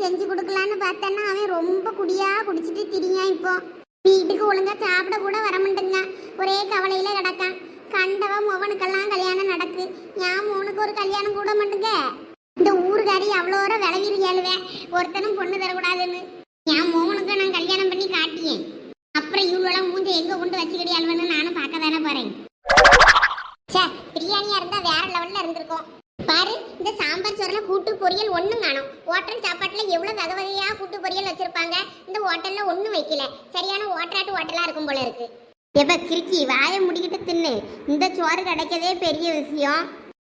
செஞ்சு கொடுக்கலான்னு பார்த்தேன்னா அவன் ரொம்ப குடியா குடிச்சிட்டு திரியான் இப்போ. வீட்டுக்கு ஒழுங்கா சாப்பிட கூட வர மாட்டேங்க. ஒரே கவலையில கிடக்கான். கண்டவ மோவனுக்கெல்லாம் கல்யாணம் நடக்கு. என் மோனுக்கு ஒரு கல்யாணம் கூட மாட்டேங்க. இந்த ஊருக்காரி அவ்வளோ விளவிருக்கேளுவேன் ஒருத்தனும் பொண்ணு தரக்கூடாதுன்னு. என் மோகனுக்கு நான் கல்யாணம் பண்ணி காட்டியேன். அப்புறம் இவ்வளோலாம் மூஞ்ச எங்க கொண்டு வச்சுக்கிடியாள்வன்னு நானும் பார்க்க தானே போறேன். ச்சே பிரியாணியா இருந்தா வேற லெவல்ல இருந்திருக்கும். பாரு இந்த சாம்பார் சோறுல கூட்டு பொரியல் ஒண்ணும் காணும். ஹோட்டல் சாப்பாட்டுல எவ்வளவு வகை வகையா கூட்டு பொரியல் வச்சிருப்பாங்க? இந்த ஹோட்டல்ல ஒண்ணும் வைக்கல. சரியான ஓட்டராட்டு ஹோட்டலா இருக்கும் போல இருக்கு. எப்ப கிறுக்கி வாயை முடிக்கிட்டு தின்னு. இந்த சோறு கிடைக்கதே பெரிய விஷயம்.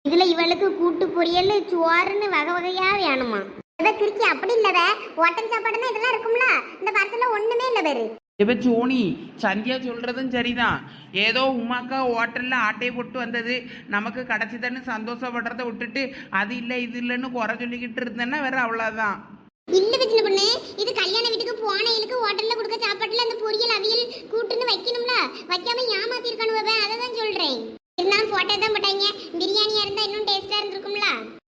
இதுல இவளுக்கு கூட்டு பொரியல் சோறுன்னு வகை வகையா வேணுமா? இவ கிறுக்கி அப்படி இல்லவ ஹோட்டல் சாப்பாடுன்னா இதெல்லாம் இருக்கும்ல. இந்த பார்சல்ல ஒண்ணுமே இல்ல பேரு இப்ப சோனி சந்தியா சொல்றதும் சரிதான். ஏதோ உமாக்கா ஹோட்டல்ல ஆட்டையை போட்டு வந்தது. நமக்கு கிடைச்சதுன்னு சந்தோஷப்படுறத விட்டுட்டு அது இல்லை இது இல்லைன்னு குறை சொல்லிக்கிட்டு இருந்தேன்னா வேற அவ்வளவுதான். இல்ல வச்சுன பொண்ணு இது கல்யாண வீட்டுக்கு போனையிலுக்கு ஹோட்டல்ல கொடுக்க சாப்பாட்டுல அந்த பொரியல் அவியல் கூட்டுன்னு வைக்கணும்ல? வைக்காம ஏமாத்தி இருக்கணும் அதை தான் சொல்றேன். இருந்தாலும் போட்டே தான் போட்டாங்க. பிரியாணியா இருந்தா இன்னும் டேஸ்டா இருந்திருக்கும்ல?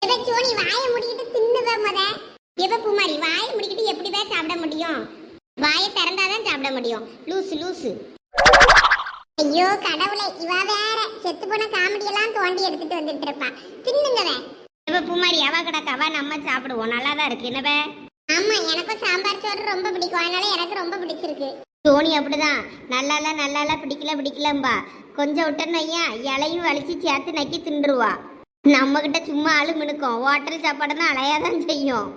எதை சோனி வாயை முடிக்கிட்டு தின்னுதான் முத? எவ பூமாரி வாயை முடிக்கிட்டு எப்படிதான் சாப்பிட முடியும்? வாயை திறந்தாதான் சாப்பிட முடியும். லூசு லூசு. ஐயோ கடவுளே இவ வேற. செத்து போன காமெடி எல்லாம் தோண்டி எடுத்துட்டு வந்துட்டு இருப்பான் தின்னுங்கவே இவ பூமாரி அவ கிடக்க அவ நம்ம சாப்பிடுவோம். நல்லா தான் இருக்கு என்னவே ஆமா எனக்கும் சாம்பார் சோறு ரொம்ப பிடிக்கும். அதனால எனக்கு ரொம்ப பிடிச்சிருக்கு. தோனி அப்படிதான். நல்லால நல்லால பிடிக்கல பிடிக்கலம்பா. கொஞ்சம் விட்டேன்னு ஐயா இலையும் வலிச்சு சேர்த்து நக்கி தின்றுவா. நம்ம கிட்ட சும்மா ஆளு மினுக்கும் ஹோட்டல் சாப்பாடுன்னா அலையாதான் செய்யும்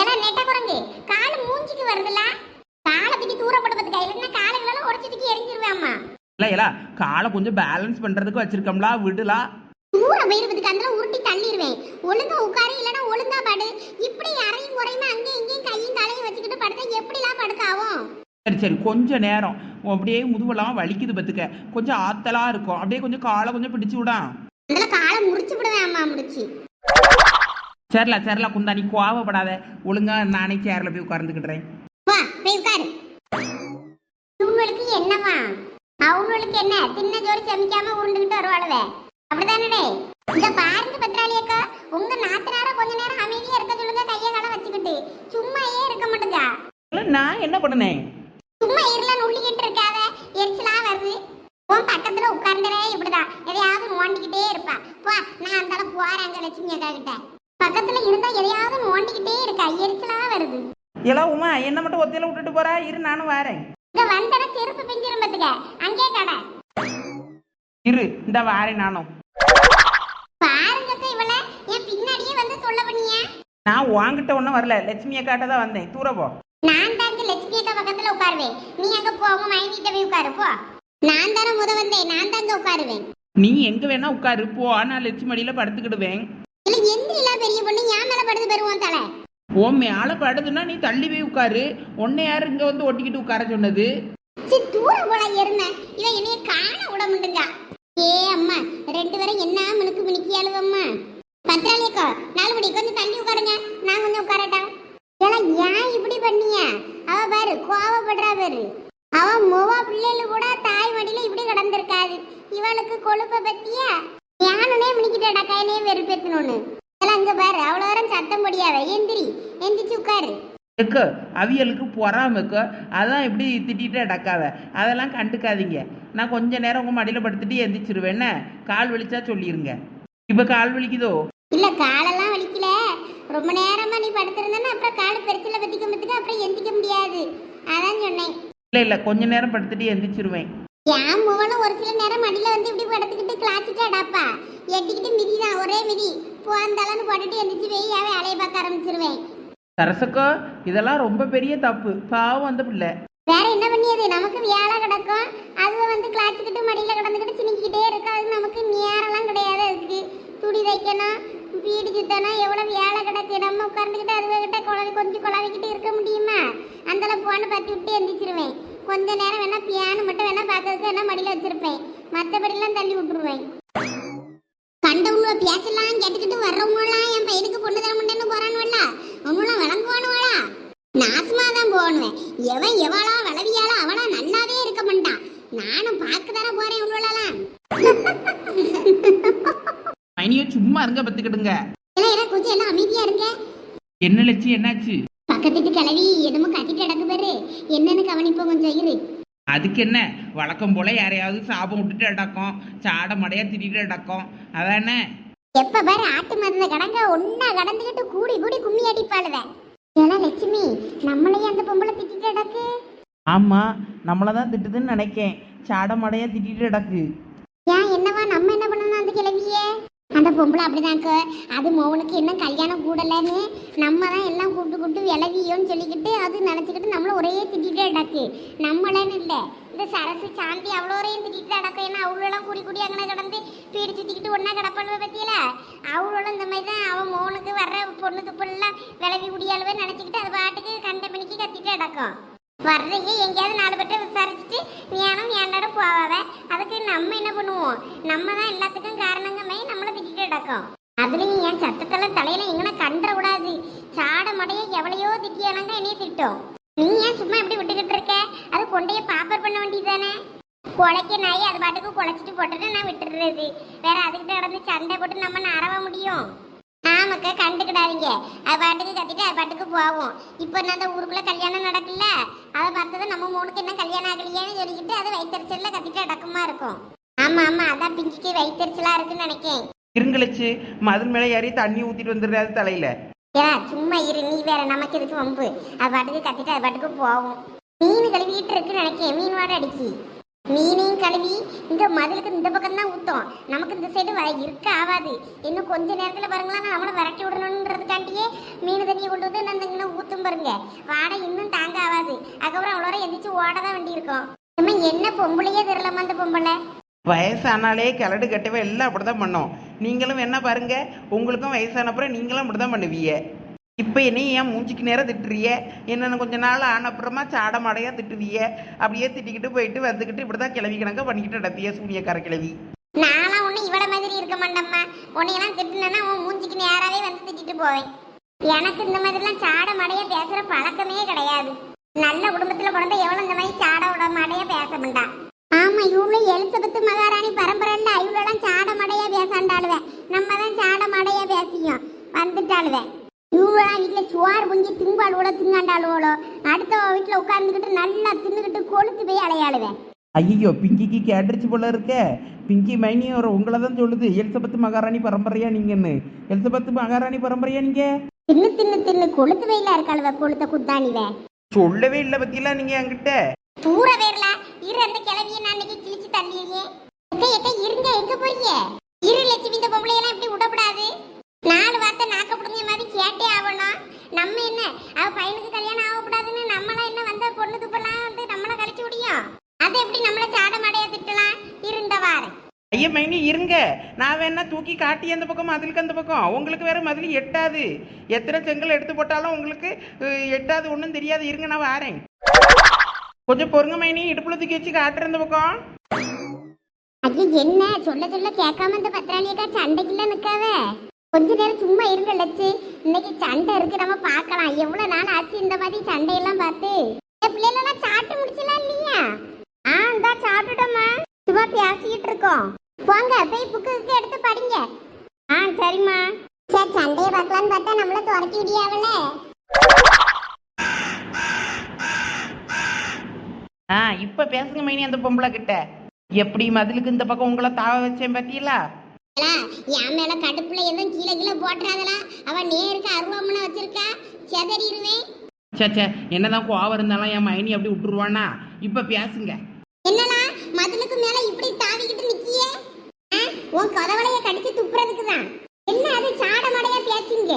ஏன்னா நெட்ட குரங்கு கால் மூஞ்சிக்கு வருதுல காலை தூக்கி தூரப்படுறதுக்கு இல்லைன்னா காலுங்களெல்லாம் உடச்சு தூக்கி எரிஞ்சிருவேம்மா இல்ல இல்ல காலை கொஞ்சம் பேலன்ஸ் பண்றதுக்கு வச்சிருக்கோம்லா விடுலா. தூர போயிருக்கிறதுக்கு அந்த உருட்டி தள்ளிடுவேன் ஒழுங்கா உட்காரு இல்லைன்னா ஒழுங்கா படு. இப்படி அறையும் குறையுமா அங்கேயும் இங்கேயும் கையும் தலையும் வச்சுக்கிட்டு படுத்தா எப்படிலாம் படுக்காவும்? சரி சரி கொஞ்ச நேரம். அப்படியே முதுவெல்லாம் வலிக்குது பத்துக்க கொஞ்சம் ஆத்தலா இருக்கும். அப்படியே கொஞ்சம் காலை கொஞ்சம் பிடிச்சு விடான் அதனால காலை முறிச்சு விடுவேன் அம்மா முடிச்சு. சரில சரில குந்தா நீ கோவப்படாத. ஒழுங்கா நானே சேர்ல போய் உட்கார்ந்துக்கிடுறேன். வா போய் உட்காரு. இவங்களுக்கு என்னவா அவங்களுக்கு என்ன? தின்ன ஜோறு செமிக்காம உருண்டுகிட்டு வருவாளுவே. அப்படிதானே இந்த பாருங்க பத்ராளி அக்கா உங்க நாத்தனார கொஞ்ச நேரம் அமைதியா இருக்க சொல்லுங்க கைய கால வச்சுக்கிட்டு. சும்மாயே இருக்க மாட்டேங்க நான் என்ன பண்ணனேன்? சும்மா இருல நுள்ளிக்கிட்டு இருக்காத. எரிச்சலா வருது. உன் பக்கத்துல உட்கார்ந்தரே இப்படிதான் எதையாவது நோண்டிக்கிட்டே இருப்பா. போ நான் அந்த போறேன் அங்க லட்சுமி அக்கா கிட்ட. பக்கத்துல இருந்தா எதையாவது நோண்டிக்கிட்டே இருக்கா. எரிச்சலா வருது. இல்ல உமா என்ன மட்டும் ஒத்தையில விட்டுட்டு போறா? இரு நானும் வரேன். வந்தட செருப்பு பிஞ்சிரும் பாத்துக்க. அங்கே கடை. இரு இந்த வாரேன் நானும். பாருங்க இவள. என் பின்னாடியே வந்து தொல்ல பண்ணிய. நான் உன்கிட்ட ஒன்றும் வரல. லட்சுமி அக்காட்ட தான் வந்தேன். தூர போ. நான் தான் இங்க லட்சுமி அக்கா பக்கத்துல உட்காருவேன். நீ அங்க போ உங்க மைனிட்ட போய் உட்காரு போ. நான் தானே முத வந்தேன். நான் தான் இங்க உட்காருவேன். நீ எங்க வேணா உட்காரு போ. நான் லட்சுமி அடியில படுத்துக்கிடுவேன். இல்ல எந்திரில பெரிய பொண்ணு? என் மேல படுத்து பெறுவோம் தலை. ஓ மேல படுதுன்னா நீ தள்ளி போய் உட்காரு. உன்னை யாரு இங்கே வந்து ஒட்டிக்கிட்டு உட்கார சொன்னது? சி தூர போல எருமை இவன் என்னைய காண விட மாட்டேங்க ஏ அம்மா ரெண்டு பேரும் என்ன மினுக்கு மினுக்கியாளுவ அழுவம்மா? பத்திராளி அக்கா நாலு மணி கொஞ்சம் தள்ளி உட்காருங்க. நான் கொஞ்சம் உட்காரட்டா? ஏலாம் ஏன் இப்படி பண்ணிய? அவ பாரு கோவப்படுறா பாரு. அவ முவா பிள்ளைல கூட தாய் மடியில இப்படி கிடந்திருக்காது. இவளுக்கு கொழுப்பை பத்தியா? யானுனே மினிக்கிட்டடா கையிலே வெறுப்பேத்தணும்னு இதெல்லாம் அங்க பாரு அவ்வளோ நேரம் சத்தம் பொடியாவ. எந்திரி எந்திரிச்சு உட்காரு. எக்க அவியலுக்கு பொறாமக்க அதான் இப்படி திட்டிட்டு அடக்காவ அதெல்லாம் கண்டுக்காதீங்க. நான் கொஞ்ச நேரம் உங்க மடியில படுத்துட்டு எந்திரிச்சிருவேன். கால் வலிச்சா சொல்லிருங்க. இப்ப கால் வலிக்குதோ? இல்ல காலெல்லாம் வலிக்கல. ரொம்ப நேரமா நீ படுத்திருந்தேன்னா அப்புறம் கால் பெருசில பத்திக்க பத்திக்க அப்புறம் எந்திக்க முடியாது. அதான் சொன்னேன். இல்ல இல்ல கொஞ்ச நேரம் படுத்துட்டு எந்திரிச்சிருவேன். என் முகனும் ஒரு சில நேரம் மடியில வந்து இப்படி படுத்துக்கிட்டு கிளாச்சிட்டு அடாப்பா எட்டிக்கிட்டு மிதி தான் ஒரே மிதி. போந்தாலன்னு போட்டுட்டு எந்திரிச்சு போய் அவன் வேலையை பார்க்க ஆரம்பிச்சிருவேன். சரசக்கோ இதெல்லாம் ரொம்ப பெரிய தப்பு. பாவம் அந்த பிள்ளை. வேற என்ன பண்ணியது? நமக்கு வேலை கிடக்கும். அதுவை வந்து கிளாச்சிக்கிட்டு மடியில கிடந்துக்கிட்டு சினிக்கிட்டே இருக்கும் அது நமக்கு நேரம்லாம் கிடையாது அதுக்கு. துணி தைக்கணும் வீடு சுத்தணும் எவ்வளவு வேலை கிடக்கு. நம்ம உட்கார்ந்துக்கிட்டு அதுவே கிட்ட குழந்தை கொஞ்சம் குழாவிக்கிட்டு இருக்க முடியுமா? அந்தளவு போன பத்தி விட்டு எந்திரிச்சிருவேன். கொஞ்ச நேரம் வேணா பியானு மட்டும் வேணா பார்க்கறதுக்கு வேணா மடியில வச்சிருப்பேன் மற்றபடிலாம் தள்ளி விட்டுருவேன். கண்டவங்கள பேச்செல்லாம் கேட்டுக்கிட்டு வர்றவங்களாம் என் பையனுக்கு பொண்ணு தர முடியும்னு போறானுவல்ல? அவங்களாம் விளங்குவானுவாளா? நாசமா தான் போனுவேன் எவன் எவளா விளவியாளா அவளா நல்லாவே இருக்க மாட்டான். நானும் பார்க்க தானே போறேன் உங்களெல்லாம் மைனியோ சும்மா இருங்க பத்துக்கிடுங்க. எல்லாம் எல்லாம் கொஞ்சம் எல்லாம் அமைதியா இருங்க. என்ன லட்சி என்னாச்சு? பக்கத்து வீட்டு கிளவி என்னமோ கத்திட்டு கிடக்கு பாரு. என்னன்னு கவனிப்போம் கொஞ்சம் இரு. அதுக்கு என்ன வழக்கம் போல யாரையாவது சாபம் விட்டுட்டு அடக்கம் சாட மடையா திட்டிட்டு அடக்கம் அதானே? எப்ப பாரு ஆட்டு மருந்த கடங்க ஒன்னா கடந்துகிட்டு கூடி கூடி கும்மி அடிப்பாளுவ. ஏன்னா லட்சுமி நம்மளையும் அந்த பொம்பளை திட்டிட்டு கிடக்கு. ஆமா நம்மளை தான் திட்டுதுன்னு நினைக்கேன். சாட மடையா திட்டிட்டு அடக்கு ஏன் என்னவா நம்ம என்ன பண்ணணும் அந்த கிளவியே அந்த பொம்பளை அப்படிதாங்க அது மோவனுக்கு இன்னும் கல்யாணம் கூடலன்னு நம்ம தான் எல்லாம் கூப்பிட்டு கூப்பிட்டு விலகியோன்னு சொல்லிக்கிட்டு அது நினச்சிக்கிட்டு நம்மளை ஒரே திட்டிகிட்டே நடக்கு நம்மளன்னு இல்லை. இந்த சரசு சாந்தி அவ்வளோரையும் திட்டிகிட்டு அடக்கும் ஏன்னா அவ்வளோலாம் கூடி கூடி அங்கே கிடந்து பீடி சுற்றிக்கிட்டு ஒன்றா கிடப்பாளுவ பற்றியில அவ்வளோலாம் இந்த மாதிரி தான் அவன் மௌனுக்கு வர்ற பொண்ணு துப்பெல்லாம் விலகி குடியாளுவே நினச்சிக்கிட்டு அது பாட்டுக்கு கண்ட மணிக்கு கத்திட்டு கிடக்கும். வர்றீங்க எங்கேயாவது நாலு பேர்ட்ட விசாரிச்சுட்டு ஞானம் என்னோட போவாவே? அதுக்கு நம்ம என்ன பண்ணுவோம்? நம்ம தான் எல்லாத்துக்கும் இருக்கும் அதுலயும் என் சத்தத்தெல்லாம் தலையில எங்கன கண்டுற கூடாது. சாட மடைய எவ்வளையோ திட்டியானங்க என்னைய திட்டோம். நீ ஏன் சும்மா இப்படி விட்டுக்கிட்டு இருக்க? அது கொண்டைய பாப்பர் பண்ண வேண்டியதானே குலைக்க நாய் அது பாட்டுக்கு குலைச்சிட்டு போட்டுட்டு நான் விட்டுடுறது வேற அதுக்கிட்ட நடந்து சண்டை போட்டு நம்ம நரவ முடியும். ஆமாக்கா கண்டுக்கிடாதீங்க. அது பாட்டுக்கு கத்திட்டு அது பாட்டுக்கு போவோம். இப்போ நான் அந்த ஊருக்குள்ள கல்யாணம் நடக்கல. அதை பார்த்தது நம்ம மூணுக்கு என்ன கல்யாணம் ஆகலையேன்னு சொல்லிக்கிட்டு அது வயிற்றுச்சல்ல கத்திட்டு அடக்கமா இருக்கும். ஆமா ஆமா அதான் பிஞ்சிக்கு வயிற்றுச்சலா இருக்குன்னு நினைக்கேன். இருங்கலச்சு. மதில் மேலே ஏறி தண்ணி ஊத்திட்டு வந்துடுறாரு தலையில. ஏ சும்மா இரு நீ வேற நமக்கு எதுக்கு வம்பு? அது பாட்டுக்கு கத்திட்டு அது பாட்டுக்கு போவோம் மீன் கழுவிட்டு இருக்குன்னு நினைக்கேன். மீன் வாட அடிச்சு மீனையும் கழுவி இந்த மதிலுக்கு இந்த பக்கம் தான் ஊத்தோம். நமக்கு இந்த சைடு இருக்க ஆகாது. இன்னும் கொஞ்ச நேரத்துல பாருங்களா நம்மளை விரட்டி விடணுன்றதுக்காண்டியே மீன் தண்ணியை கொண்டு வந்து நான் இங்கே ஊத்தும் பாருங்க. வாடை இன்னும் தாங்க ஆகாது. அதுக்கப்புறம் அவ்வளோ எந்திரிச்சு ஓட தான் வேண்டி இருக்கும் என்ன பொம்பளையே தெரியலம்மா அந்த பொம்பளை? வயசானாலே கிளடு கட்டவே எல்லாம் அப்படிதான் பண்ணோம். நீங்களும் என்ன பாருங்க. உங்களுக்கும் வயசானப்புறம் நீங்களும் அப்படிதான் பண்ணுவீங்க. இப்போ என்ன ஏன் மூஞ்சிக்கு நேரம் திட்டுறிய என்னென்ன கொஞ்ச நாள் ஆனப்புறமா சாட மாடையா திட்டுவிய அப்படியே திட்டிக்கிட்டு போயிட்டு வந்துக்கிட்டு இப்படி தான் கிளவி கணக்க பண்ணிக்கிட்டு நடத்திய சூனியக்கார கிளவி. நானும் ஒன்றும் இவட மாதிரி இருக்க மாட்டேம்மா உன்னையெல்லாம் திட்டுனா உன் மூஞ்சிக்கு நேராவே வந்து திட்டிட்டு போவேன். எனக்கு இந்த மாதிரிலாம் சாட மடைய பேசுற பழக்கமே கிடையாது. நல்ல குடும்பத்துல பிறந்த எவ்வளவு இந்த மாதிரி சாட விட பேச மாட்டான் ஆமா இவ்வளவு எலிசபெத்து மகாராணி பரம்பரைல இவ்வளோலாம் சாட மடையா பேசாண்டாளுவ. நம்ம தான் சாட மடையா பேசியும் வந்துட்டாளுவ இவ்வளோ வீட்டில் சுவார் பொங்கி திங்காளுவோட திங்காண்டாளுவோளோ அடுத்த வீட்டில் உட்காந்துக்கிட்டு நல்லா தின்னுக்கிட்டு கொளுத்து போய் அலையாளுவேன் ஐயோ பிங்கிக்கு கேட்டுருச்சு போல இருக்க. பிங்கி மைனி ஒரு உங்களை தான் சொல்லுது. எலிசபெத் மகாராணி பரம்பரையா நீங்கன்னு. எலிசபெத் மகாராணி பரம்பரையா நீங்க? தின்னு தின்னு தின்னு கொளுத்து வெயில இருக்காளுவ கொளுத்த குத்தாணிவ. சொல்லவே இல்லை பத்தியெல்லாம் நீங்க என்கிட்ட. தூர வேர்ல இரு அந்த கிளவிய நான் அன்னைக்கு கிழிச்சு தள்ளியே. எக்க எக்க இருங்க எங்க போறீங்க? இரு லட்சுமி இந்த பொம்பளையெல்லாம் இப்படி விடக்கூடாது. நாலு வார்த்தை நாக்க பிடுங்க மாதிரி கேட்டே ஆகணும். நம்ம என்ன? அவ பையனுக்கு கல்யாணம் ஆகக்கூடாதுன்னு நம்மளாம் என்ன வந்த பொண்ணு துப்பெல்லாம் வந்து நம்மள கழிச்சு முடியும் அதை எப்படி நம்மள சாட மாடையா திட்டலாம்? இருந்த வாரேன் ஐயா மைனி இருங்க. நான் வேணா தூக்கி காட்டி அந்த பக்கம் மதிலுக்கு அந்த பக்கம். உங்களுக்கு வேற மதில் எட்டாது. எத்தனை செங்கல் எடுத்து போட்டாலும் உங்களுக்கு எட்டாது ஒன்றும் தெரியாது. இருங்க நான் வாரேன். கொஞ்சம் பொறுங்க மைனி. இடுப்புல தூக்கி வச்சு காட்டுற இந்த பக்கம் அது என்ன? சொல்ல சொல்ல கேட்காம இந்த பத்திராளியக்கா சண்டைக்குள்ள நிக்காவ கொஞ்ச நேரம் சும்மா இருங்க லட்சு. இன்னைக்கு சண்டை இருக்கு நம்ம பார்க்கலாம். எவ்வளவு நாள் ஆச்சு இந்த மாதிரி சண்டையெல்லாம் பார்த்து? என் பிள்ளைகளெல்லாம் சாப்பிட்டு முடிச்சலாம் இல்லையா? ஆ இந்தா சாப்பிட்டுட்டோம்மா. சும்மா பேசிக்கிட்டு இருக்கோம். போங்க போய் புக்கு எடுத்து படிங்க. ஆ சரிம்மா. சரி சண்டையை பார்க்கலான்னு பார்த்தா நம்மள துரத்தி விடியாவல ஆ இப்போ பேசுங்க மைனி அந்த பொம்பளை கிட்ட. எப்படி மதிலுக்கு இந்த பக்கம் உங்களை தாவ வச்சேன் பார்த்தீங்களா என் மேல கடுப்புல எதுவும் கீழே கீழே போட்டுறாதலா. அவ நேருக்கு அருவாமனை வச்சிருக்கா. செதறிடுவேன் சே சே என்னதான் கோவம் இருந்தாலும் என் மைனி அப்படி விட்டுருவானா? இப்போ பேசுங்க. என்னடா மதிலுக்கு மேல இப்படி தாவிக்கிட்டு நிக்கியே? ஆ, உன் கதவளைய கடிச்சு துப்புறதுக்கு தான் என்ன அது சாட மாடையா பேசுங்க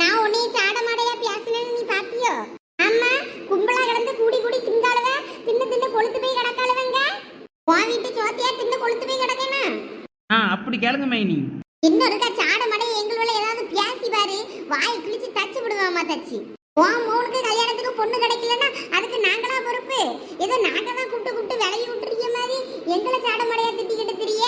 நான் உன்னைய சாட மாடையா பேசினேன்னு நீ பாத்தியோ ஆமா கும்பலா கிடந்து கூடி கூடி திங்காளுவ தின்னு தின்னு கொளுத்து போய் கிடக்காளுவங்க உன் வீட்டு சோத்தியா தின்னு கொளுத்து போய் கிடக்கணும் ஆ அப்படி கேளுங்க மைனி. இன்னொருக்கா சாட மடைய எங்களோட ஏதாவது பேசி பாரு. வாய் கிழிச்சு தச்சு விடுவாமா தச்சு. உன் மூணுக்கு கல்யாணத்துக்கு பொண்ணு கிடைக்கலன்னா அதுக்கு நாங்களா பொறுப்பு. ஏதோ நாங்க தான் கூப்பிட்டு கூப்பிட்டு விலையை விட்டுறீங்க மாதிரி எங்களை சாட மடையா திட்டிக்கிட்டு திரிய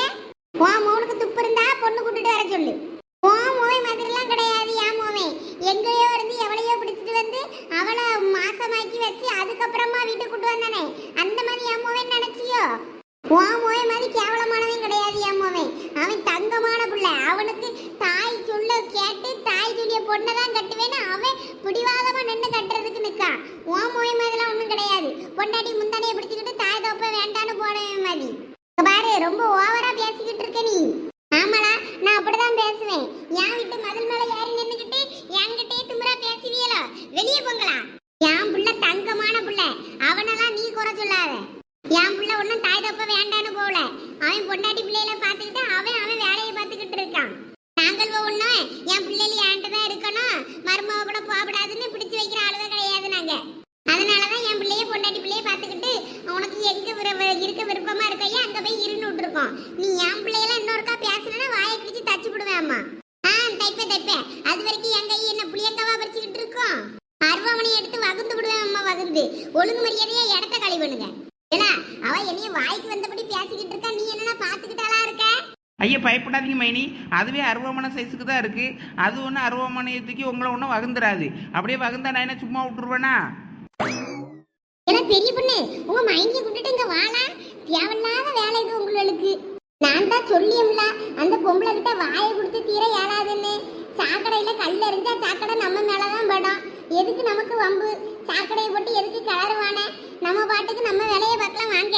உன் மூணுக்கு துப்பு இருந்தா பொண்ணு கூட்டிட்டு வர சொல்லு உன் மோய் மாதிரிலாம் கிடையாது ஏன் மோவே எங்கேயோ இருந்து எவளையோ பிடிச்சிட்டு வந்து அவளை மாசமாக்கி வச்சு அதுக்கப்புறமா வீட்டுக்கு கூட்டு வந்தானே அந்த மாதிரி ஏன் மோவே நினைச்சியோ உன் மோய மாதிரி கேவலமானவன் கிடையாது என் மோவன் அவன் தங்கமான புள்ள அவனுக்கு பொண்ணை தான் கட்டுவேன்னு அவன் பிடிவாதமா நின்று கட்டுறதுக்கு நிக்கான் உன் மோய் மாதிரிலாம் ஒண்ணும் கிடையாது பொண்டாட்டி பிடிச்சிக்கிட்டு தாய் தோப்ப வேண்டான்னு போனவன் மாதிரி பாரு ரொம்ப ஓவரா பேசிக்கிட்டு இருக்க நீ. ஆமாடா நான் அப்படிதான் பேசுவேன். என் வீட்டு மதில் மேல ஏறி நின்னுக்கிட்டு என்கிட்டயே திமுறா பேசுவீங்களா வெளியே போங்களா. என் புள்ள தங்கமான புள்ள. அவனெல்லாம் நீ குறை சொல்லாத. என் புள்ள ஒன்றும் தாய் தப்ப வேண்டான்னு போகல. அவன் பொண்டாட்டி பிள்ளையில பார்த்துக்கிட்டு அவன் அவன் வேலையை பார்த்துக்கிட்டு இருக்கான். நாங்கள் ஒன்றும் என் பிள்ளைல என்கிட்ட தான் இருக்கணும். மருமக கூட போகக்கூடாதுன்னு பிடிச்சி வைக்கிற ஆளுதான் கிடையாது நாங்க. அதனாலதான் என் பிள்ளைய பொண்டாட்டி பிள்ளைய பார்த்துக்கிட்டு உனக்கு எங்க விரு- இருக்க விருப்பமா இருக்கையா அங்க போய் இருந்து விட்டுருக்கோம். நீ என் பிள்ளையெல்லாம் இன்னொருக்கா பேசுனா வாயை பிடிச்சு தச்சு விடுவேன் அம்மா. ஆ தைப்பேன் தைப்பேன். அது வரைக்கும் என் கை என்ன புளியங்காவா பறிச்சுக்கிட்டு இருக்கோம் அருவாமனை எடுத்து வகுந்து விடுவேன் அம்மா வகுந்து. ஒழுங்கு மரியாதையா இடத்த கழி பண்ணுங்க. ஏன்னா அவ என்னைய வாய்க்கு வந்தபடி பேசிக்கிட்டு இருக்கா. நீ என்னன்னா பாத்துக்கிட்டாளா இருக்க? ஐயா பயப்படாதீங்க மைனி. அதுவே அருவமான சைஸுக்கு தான் இருக்கு. அது ஒன்றும் அருவமானத்துக்கு உங்களை ஒன்றும் வகுந்துராது. அப்படியே வகுந்தா நான் என்ன சும்மா விட்டுருவேனா? ஏன்னா பெரிய பொண்ணு? உங்க மைண்டிய கூட்டிட்டு இங்க வாழா தேவையில்லாத வேலை இது உங்களுக்கு. நான் தான் சொல்லியம்ல அந்த பொம்பளை கிட்ட வாயை கொடுத்து தீர ஏறாதுன்னு. சாக்கடையில கல் எறிஞ்சா சாக்கடை நம்ம மேலதான் படும். எதுக்கு நமக்கு வம்பு? சாக்கடையை போட்டு எதுக்கு கிளறுவான? நம்ம பாட்டுக்கு நம்ம வேலையை பார்க்கலாம் வாங்க.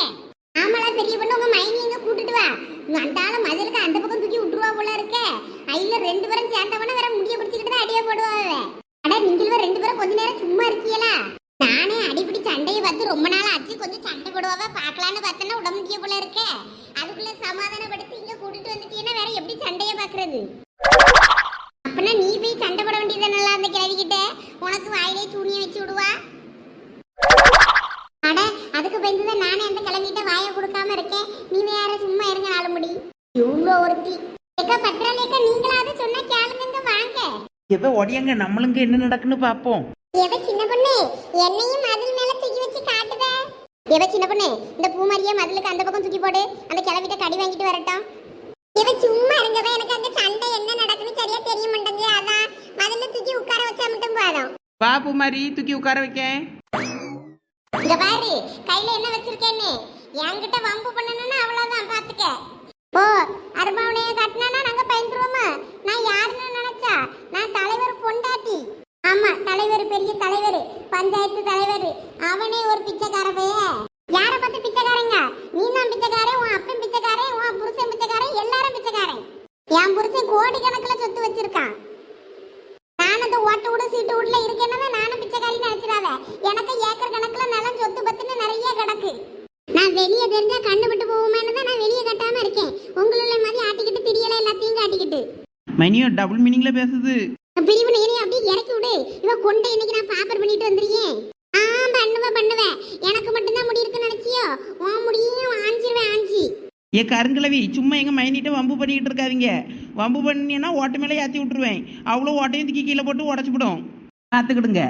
ஆமாடா பெரிய பொண்ணு உங்க மைனி எங்க கூட்டிட்டு வா. அந்தால மதிலுக்கு அந்த பக்கம் தூக்கி விட்டுருவா போல இருக்க. ஐல ரெண்டு பேரும் சேர்ந்தவன வேற முடிய பிடிச்சிக்கிட்டு தான் அடியே போடுவாங்க அட நீங்களும் ரெண்டு பேரும் கொஞ்ச நேரம் சும்மா இருக்கீங்களா? சண்டையை பார்த்து ரொம்ப நாள் ஆச்சு. கொஞ்சம் சண்டை போடுவாவ பார்க்கலான்னு பார்த்தேன்னா உடம்பு போல இருக்க. அதுக்குள்ள சமாதானப்படுத்தி இங்க கூட்டிட்டு வந்துட்டீங்கன்னா வேற எப்படி சண்டைய பாக்குறது அப்பனா நீ போய் சண்டை போட வேண்டியதானல அந்த கிழவி கிட்ட உனக்கு வாயிலே சூனிய வச்சு விடுவா? அட அதுக்கு பயந்துதான் நானே அந்த கிழவிட்ட வாயை கொடுக்காம இருக்கேன். நீ வேற சும்மா இருங்க நாலு முடி. இவ்வளோ ஒருத்தி. ஏக்கா பத்திராலேக்கா நீங்களாவது சொன்னா கேளுங்க வாங்க. எவ ஒடியாங்க நம்மளுங்க என்ன நடக்குன்னு பார்ப்போம். எவ சின்ன பொண்ணு என்னையும் மதில் மேல தூக்கி வச்சு காட்டுத எவ சின்ன பொண்ணு இந்த பூமாரியா மதிலுக்கு அந்த பக்கம் தூக்கி போடு. அந்த கிளவிட்ட கடி வாங்கிட்டு வரட்டும். இவ சும்மா இருங்கவே எனக்கு அங்க சண்டை என்ன நடக்குன்னு சரியா தெரிய மாட்டேங்குது. அதான் மதில தூக்கி உட்கார வச்சா மட்டும் போதும். பாப்பு மாதிரி தூக்கி உட்கார வைக்கேன். இங்க பாரு கையில என்ன வச்சிருக்கேன்னு. என்கிட்ட வம்பு பண்ணணும்னா அவ்வளவுதான் பாத்துக்க. ஓ அருமாவனைய கட்டினா நாங்க பயந்துருவோமா? நான் யாருன்னு நினைச்சா? நான் தலைவர் பொண்டாட்டி. ஆமா தலைவர் பெரிய தலைவர் பஞ்சாயத்து தலைவர். அவனே ஒரு பிச்சைக்கார பைய. யார பார்த்து பிச்சைக்காரங்க? நீ தான் பிச்சைக்காரன் உன் அப்பன் பிச்சைக்காரன் உன் புருஷன் பிச்சைக்காரன் எல்லாரும் பிச்சைக்காரன். என் புருஷன் கோடி கணக்குல சொத்து வச்சிருக்கான். நான் அந்த ஓட்டு விட சீட்டு வீட்ல இருக்கேன்னா நானும் பிச்சைக்காரி நினைச்சிடாத. எனக்கு ஏக்கர் கணக்குல நிலம் சொத்து பத்துன்னு நிறைய கிடக்கு. நான் வெளியே தெரிஞ்சா கண்ணு விட்டு போவோமேனு தான் நான் வெளியே கட்டாம இருக்கேன். உங்களுள்ள மாதிரி ஆட்டிக்கிட்டு திரியல எல்லாத்தையும் காட்டிக்கிட்டு. மைனியோ டபுள் மீனிங்ல பேசுது. பிரிவு இறக்கி விடு. இவ கொண்டை இன்னைக்கு நான் பாப்பர் பண்ணிட்டு வந்திருக்கேன். ஆ பண்ணுவேன் பண்ணுவேன் எனக்கு மட்டும்தான் முடி இருக்குன்னு நினைச்சியோ? உன் முடியும் ஆஞ்சிருவேன் ஆஞ்சி. ஏ கருங்கிழவி சும்மா எங்க மைனிட்ட வம்பு பண்ணிக்கிட்டு இருக்காதீங்க. வம்பு பண்ணினா ஓட்ட மேலே ஏற்றி விட்டுருவேன். அவ்வளோ ஓட்டையும் தூக்கி கீழே போட்டு உடச்சிவிடும் பார்த்துக்கிடுங்க.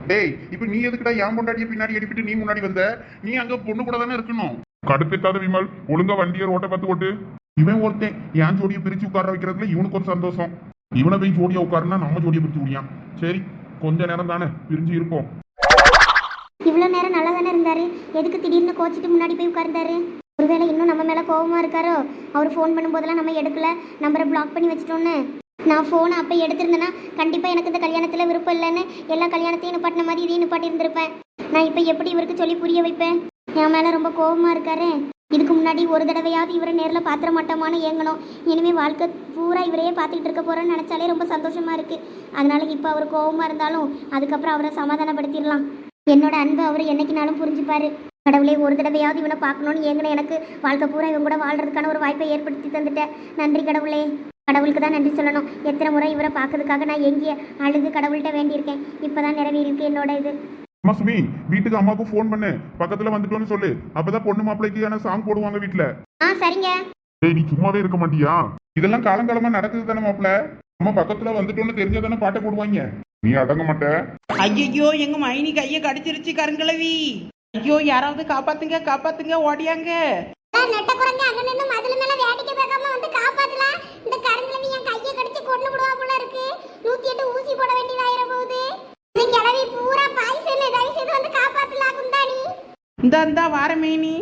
டேய் இப்ப நீ எதுக்குடா என் பொண்டாட்டிய பின்னாடி அடிப்பிட்டு நீ முன்னாடி வந்த? நீ அங்க பொண்ணு கூட தானே இருக்கணும். கடுப்பேத்தாத விமல் ஒழுங்கா வண்டியை ரோட்டை பார்த்து ஓட்டு. இவன் ஒருத்தன் என் ஜோடியை பிரிச்சு உட்கார வைக்கிறதுல இவனுக்கு ஒரு சந்தோஷம். இவனை போய் ஜோடியா உட்காருன்னா நம்ம ஜோடியை பிரிச்சு முடியான் சரி கொஞ்ச நேரம் தானே பிரிஞ்சு இருப்போம். இவ்வளோ நேரம் நல்லா தானே இருந்தாரு? எதுக்கு திடீர்னு கோச்சிட்டு முன்னாடி போய் உட்கார்ந்தாரு? ஒருவேளை இன்னும் நம்ம மேலே கோவமா இருக்காரோ? அவர் ஃபோன் பண்ணும்போதெல்லாம் நம்ம எடுக்கல. நம்பரை பிளாக் பண்ணி வச்சிட்டோன்னு. நான் ஃபோனை அப்போ எடுத்திருந்தேன்னா கண்டிப்பாக எனக்கு இந்த கல்யாணத்தில் விருப்பம் இல்லைன்னு எல்லா கல்யாணத்தையும் நிப்பாட்டின மாதிரி இதையும் நிப்பாட்டி இருந்திருப்பேன் நான் இப்போ எப்படி இவருக்கு சொல்லி புரிய வைப்பேன்? என் மேலே ரொம்ப கோவமா இருக்காரு. இதுக்கு முன்னாடி ஒரு தடவையாவது இவரை நேரில் பாத்திர மாட்டோமான்னு ஏங்கணும். இனிமேல் வாழ்க்கை பூரா இவரையே பார்த்துக்கிட்டு இருக்க போகிறேன்னு நினச்சாலே ரொம்ப சந்தோஷமாக இருக்குது அதனால இப்போ அவர் கோபமாக இருந்தாலும் அதுக்கப்புறம் அவரை சமாதானப்படுத்திடலாம். என்னோட அன்பு அவர் என்னைக்குனாலும் புரிஞ்சுப்பார். கடவுளே ஒரு தடவையாவது இவனை பார்க்கணும்னு ஏங்கின எனக்கு வாழ்க்கை பூரா இவன் கூட வாழ்றதுக்கான ஒரு வாய்ப்பை ஏற்படுத்தி தந்துட்டேன் நன்றி கடவுளே. கடவுளுக்கு தான் நன்றி சொல்லணும். எத்தனை முறை இவரை பார்க்கறதுக்காக நான் எங்கேயே அழுது கடவுள்கிட்ட வேண்டியிருக்கேன். இப்போ தான் நிறைவேறியிருக்கு என்னோட இது. அம்மா சுமி வீட்டுக்கு அம்மாவுக்கு ஃபோன் பண்ணு. பக்கத்துல வந்துட்டோன்னு சொல்லு. அப்பதான் பொண்ணு மாப்பிள்ளைக்கான சாங் போடுவாங்க வீட்டுல ஆ சரிங்க. டேய் நீ சும்மாவே இருக்க மாட்டியா? இதெல்லாம் காலங்காலமா நடக்குது தானே மாப்பிள்ள. அம்மா பக்கத்துல வந்துட்டோன்னு தெரிஞ்சா தானே பாட்டை போடுவாங்க. நீ அடங்க மாட்ட. ஐயோ எங்க மைனி கையை கடிச்சிருச்சு கருங்கிழவி ஐயோ யாராவது காப்பாத்துங்க காப்பாத்துங்க ஓடியாங்க. நெட்ட குறைஞ்ச அங்க நின்று மதுல மேல வேடிக்கை பார்க்காம வந்து காப்பாத்தலாம் இந்த கருங்கிழவி என் கையை கடிச்சு கொண்டு விடுவா போல இருக்கு. நூத்தி எட்டு ஊசி போட வேண்டியதாயிர போகுது இந்த கிழவி பூரா பாய்சன் தயவு செய்து வந்து காப்பாத்தலாம் குந்தாணி இந்த இந்தா வார மைனி.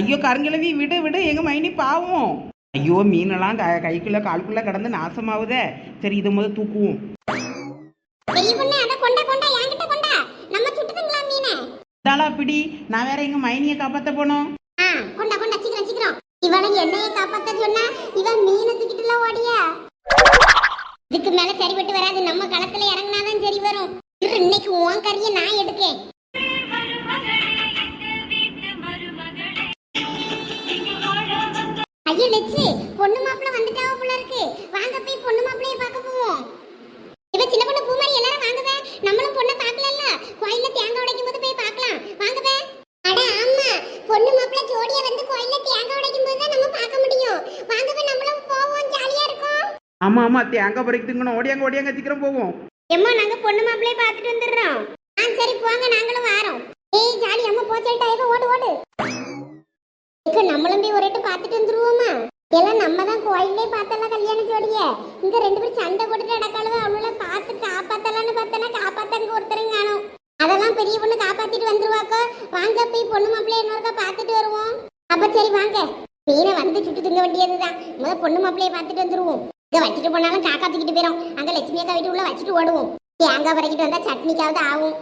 ஐயோ கருங்கிழவி விடு விடு எங்க மைனி பாவம். ஐயோ மீனெல்லாம் க கைக்குள்ள காலுக்குள்ள கடந்து நாசமாவுதே. சரி இது முதல் தூக்குவோம். பெரிய பொண்ணு அதை கொண்டா கொண்டா என்கிட்ட கொண்டா. நம்ம சுட்டுதுங்களா மீனை? இதாளா பிடி. நான் வேற எங்க மைனியை காப்பாத்த போனோம். ஆ கொண்டா கொண்டா சீக்கிரம் சீக்கிரம். இவனை என்னைய காப்பாத்த சொன்னா இவன் மீனை தூக்கிட்டுல ஓடியா? இதுக்கு மேல சரிப்பட்டு வராது. நம்ம களத்துல இறங்குனாதான் சரி வரும். இரு, இன்னைக்கு உன் கறியை நான் எடுக்கேன். ஐயோ லட்சு பொண்ணு மாப்பிள்ள வந்துட்டாவ போல இருக்கு வாங்க போய் பொண்ணு மாப்பிளைய பார்க்க போவோம். இவ சின்ன பொண்ணு பூமாரி எல்லாரும் வாங்கவே நம்மளும் பொண்ணை பார்க்கலல்ல கோயில்ல தேங்காய் உடைக்கும் போது போய் பார்க்கலாம். வாங்கவே அட ஆமா. பொண்ணு மாப்பிள்ள ஜோடியா வந்து கோயில்ல தேங்காய் உடைக்கும் போது தான் நம்ம பார்க்க முடியும். வாங்கவே நம்மளும் போவோம். ஜாலியா இருக்கும். ஆமா ஆமா. தேங்காய் பறிக்கு திங்கணும் ஓடியாங்க ஓடியாங்க சீக்கிரம் போவோம். எம்மா நாங்க பொண்ணு மாப்பிளைய பார்த்துட்டு வந்துடுறோம். ஆ சரி போங்க. நாங்களும் வாரோம். ஏய் ஜாலி. அம்மா போச்சல்டா ஏதோ ஓடு ஓடு. பார்த்துட்டு வந்துருவோமா? எல்லாம் நம்ம தான் கோயிலே பார்த்தலாம் கல்யாண ஜோடிய இங்க ரெண்டு பேரும் சண்டை போட்டுட்டு நடக்காளவ அவ்வளவு பார்த்து காப்பாத்தலான்னு பார்த்தனா காப்பாத்தாங்க ஒருத்தரும் காணும். அதெல்லாம் பெரிய பொண்ணு காப்பாத்திட்டு வந்துருவாக்கோ. வாங்க போய் பொண்ணு மாப்பிள்ளை இன்னொருக்கா பார்த்துட்டு வருவோம். அப்ப சரி வாங்க. மீனை வந்து சுட்டு திங்க வேண்டியதுதான். முத பொண்ணு மாப்பிள்ளைய பார்த்துட்டு வந்துருவோம். இங்க வச்சுட்டு போனாலும் காக்கா தூக்கிட்டு போயிடும் அங்க லட்சுமி அக்கா வீட்டு உள்ள வச்சுட்டு ஓடுவோம். தேங்காய் பறக்கிட்டு வந்தா சட்னிக்காவது ஆகும்.